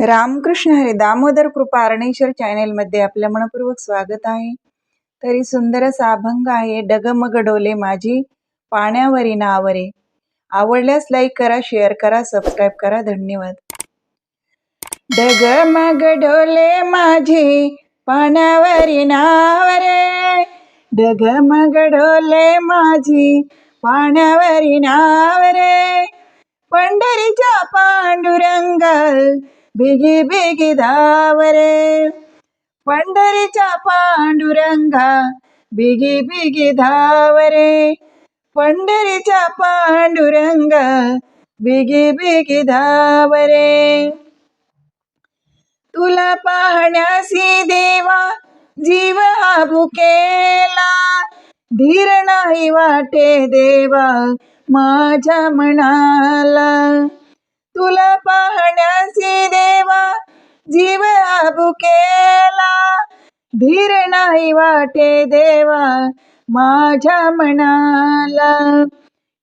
रामकृष्ण हरे दामोदर कृपा अरणेश्वर चॅनेलमध्ये आपलं मनपूर्वक स्वागत आहे. तरी सुंदर असा अभंग आहे डगमग डोले माझी पाण्यावरी नावरे. आवडल्यास लाईक करा शेअर करा सबस्क्राईब करा धन्यवाद. डगमग डोले माझी पाण्यावरी नावरे. डगमग डोले माझी पाण्यावरी नावरे. पंढरीच्या पांडुरंग बिगी बेगी धावरे. पंढरीच्या पांडुरंगा बिगी बिगी धावरे. पंढरीच्या पांडुरंगा बिगी बिगी धावरे. तुला पाहण्यासी देवा जीव हा भुकेला. धीर नाही वाटे देवा माझ्या मनाला. तुला पाहण्यासी देवा जीव आबुकेला. धीर नाही वाटे देवा माझ्या मनाला.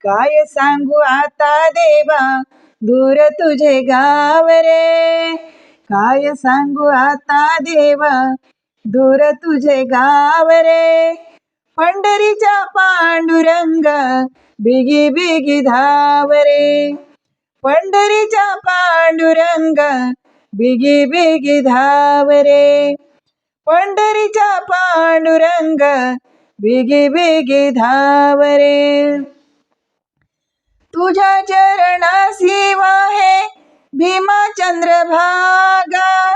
काय सांगू आता देवा दूर तुझे गाव रे. काय सांगू आता देवा दूर तुझे गाव रे. पंढरीच्या पांडुरंग बिगी बिगी धाव रे. पंढरीच्या पांडुरंग बिगी बिगी धाव रे पंढरीच्या पांडुरंग बिगी बिगी धावरे. तुझ्या चरणासी वाहे भीमा भागा.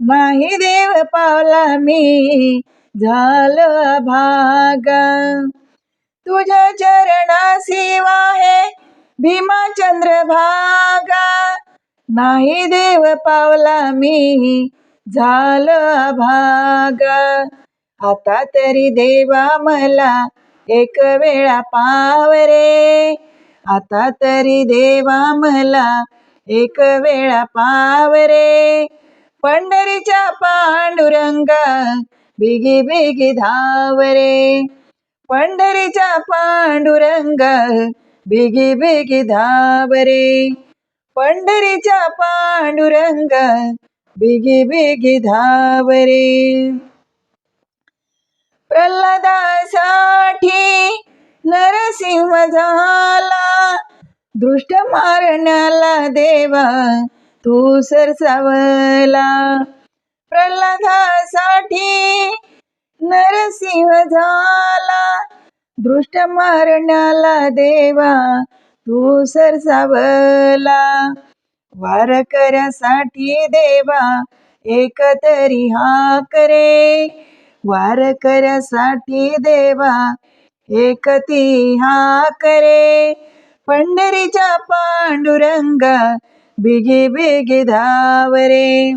माही देव पावला मी झालं भागा. तुझ्या चरणासी वाहे भीमाचंद्र भागा नाही देव पावला मी झालं भागा. आता तरी देवा मला एक वेळा पावरे आता तरी देवा मला एक वेळा पावरे पंढरीच्या पांडुरंगा बिगी बिगी धावरे पंढरीच्या पांडुरंग बेगी बेगी धावरे. पंढरीच्या पांडुरंग बेगी बेगी धावरे. प्रल्हादासाठी नरसिंह झाला. दृष्ट मारण्याला देवा तू सरसावला. प्रल्हादासाठी नरसिंह झाला. दृष्ट मारण्याला देवा तू सरसावला. वारकऱ्यासाठी देवा एक तरी हा करे. वारकऱ्यासाठी देवा एक ती हा करे. पंढरीच्या पांडुरंग बिगी बिगी धावरे.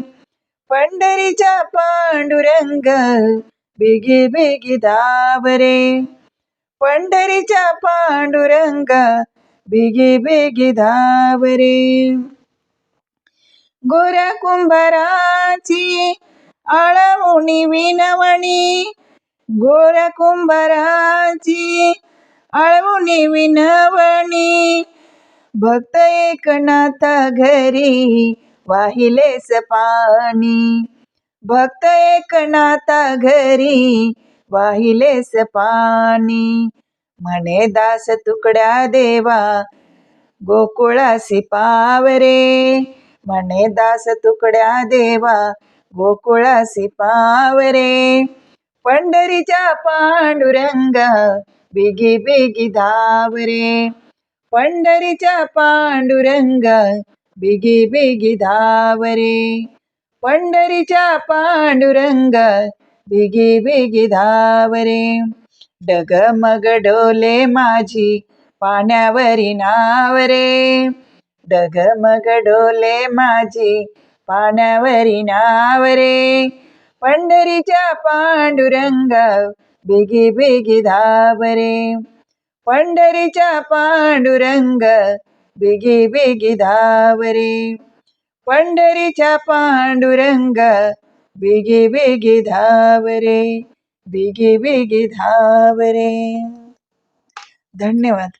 पंढरीच्या पांडुरंग बिगी बिगी धावरे. पंढरीच्या पांडुरंग बिगी बिगी धावरे. गोऱ्या कुंभाराची आळवणी विनवणी गोऱ्या कुंभाराची आळवणी विनवणी. भक्त एकनाथा घरी वाहिलेस पाणी. भक्त एकनाथा घरी वाहिलेस पाणी म्हणे दास तुकड्या देवा गोकुळासी पावरे म्हणे दास तुकड्या देवा गोकुळासी पावरे पंढरीच्या पांडुरंग बिगी बिगी धावरे. पंढरीच्या पांडुरंग बिगी बिगी धावरे. पंढरीच्या पांडुरंग बिगी बिगी धावरे. डगमग डोले माझी पाण्यावरी नावरे. डगमग डोले माझी पाण्यावरी नावरे. पंढरीच्या पांडुरंग बिगी बिगी धावरे. पंढरीच्या पांडुरंग बिगी बिगी धावरे. पंढरीच्या पांडुरंग बिगी बिगी धावरे बेगे बिगी धावरे. धन्यवाद.